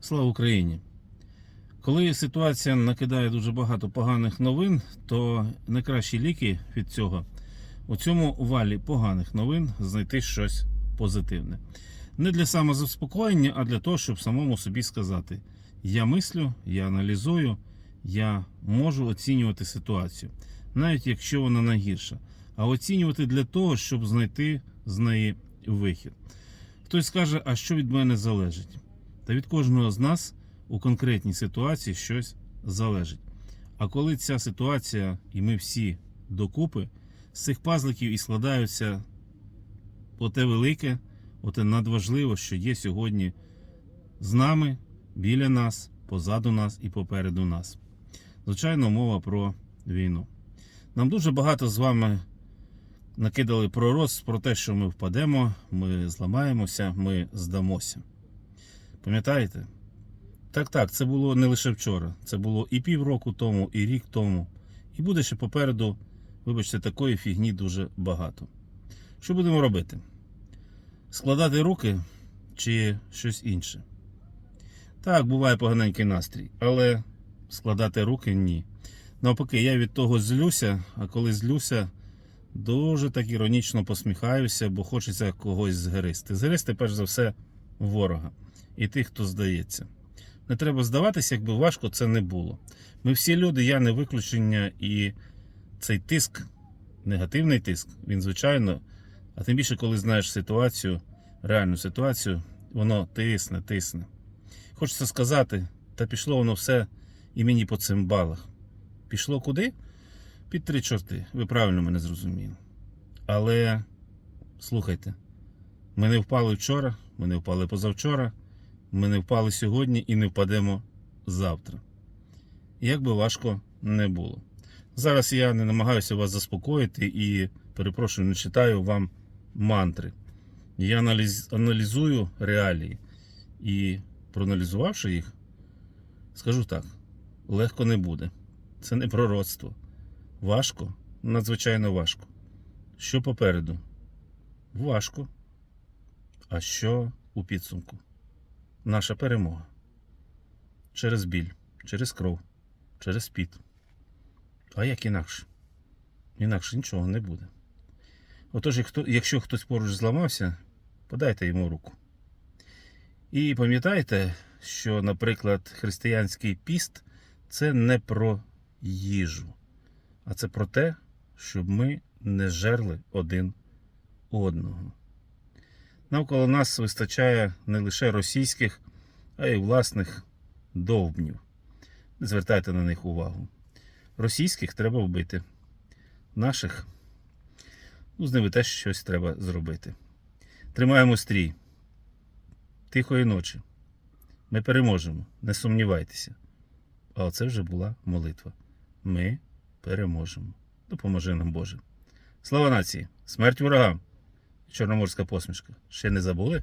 Слава Україні! Коли ситуація накидає дуже багато поганих новин, то найкращі ліки від цього у цьому валі поганих новин знайти щось позитивне. Не для самозаспокоєння, а для того, щоб самому собі сказати: я мислю, я аналізую, я можу оцінювати ситуацію, навіть якщо вона найгірша. А оцінювати для того, щоб знайти з неї вихід. Хтось скаже, а що від мене залежить? Та від кожного з нас у конкретній ситуації щось залежить. А коли ця ситуація, і ми всі докупи, з цих пазликів і складаються оте велике, оте надважливе, що є сьогодні з нами, біля нас, позаду нас і попереду нас. Звичайно, мова про війну. Нам дуже багато з вами накидали пророст про те, що ми впадемо, ми зламаємося, ми здамося. Пам'ятаєте? Так, так, це було не лише вчора. Це було і півроку тому, і рік тому. І буде ще попереду, вибачте, такої фігні дуже багато. Що будемо робити? Складати руки чи щось інше? Так, буває поганенький настрій, але складати руки ні. Навпаки, я від того злюся, а коли злюся, дуже так іронічно посміхаюся, бо хочеться когось згристи. Згристи, перш за все, ворога і тих, хто здається. Не треба здаватися, якби важко це не було. Ми всі люди, я не виключення, і цей тиск, негативний тиск, він звичайно, а тим більше, коли знаєш ситуацію, реальну ситуацію, воно тисне, тисне. Хочеться сказати, та пішло воно все і мені по цим балах. Пішло куди? Під три чорти. Ви правильно мене зрозуміли. Але слухайте, ми не впали вчора, ми не впали позавчора. Ми не впали сьогодні і не впадемо завтра. Як би важко не було. Зараз я не намагаюся вас заспокоїти і, перепрошую, не читаю вам мантри. Я аналізую реалії. І проаналізувавши їх, скажу так: легко не буде. Це не пророцтво. Важко, надзвичайно важко. Що попереду? Важко. А що у підсумку? Наша перемога. Через біль, через кров, через піт. А як інакше? Інакше нічого не буде. Отож, якщо хтось поруч зламався, подайте йому руку. І пам'ятайте, що, наприклад, християнський піст це не про їжу, а це про те, щоб ми не жерли один одного. Навколо нас вистачає не лише російських, а й власних довбнів. Не звертайте на них увагу. Російських треба вбити. Наших, ну, з ними теж щось треба зробити. Тримаємо стрій. Тихої ночі. Ми переможемо, не сумнівайтеся. А оце вже була молитва. Ми переможемо. Допоможи нам Боже. Слава нації! Смерть ворогам! Чорноморська посмішка. Ще не забули?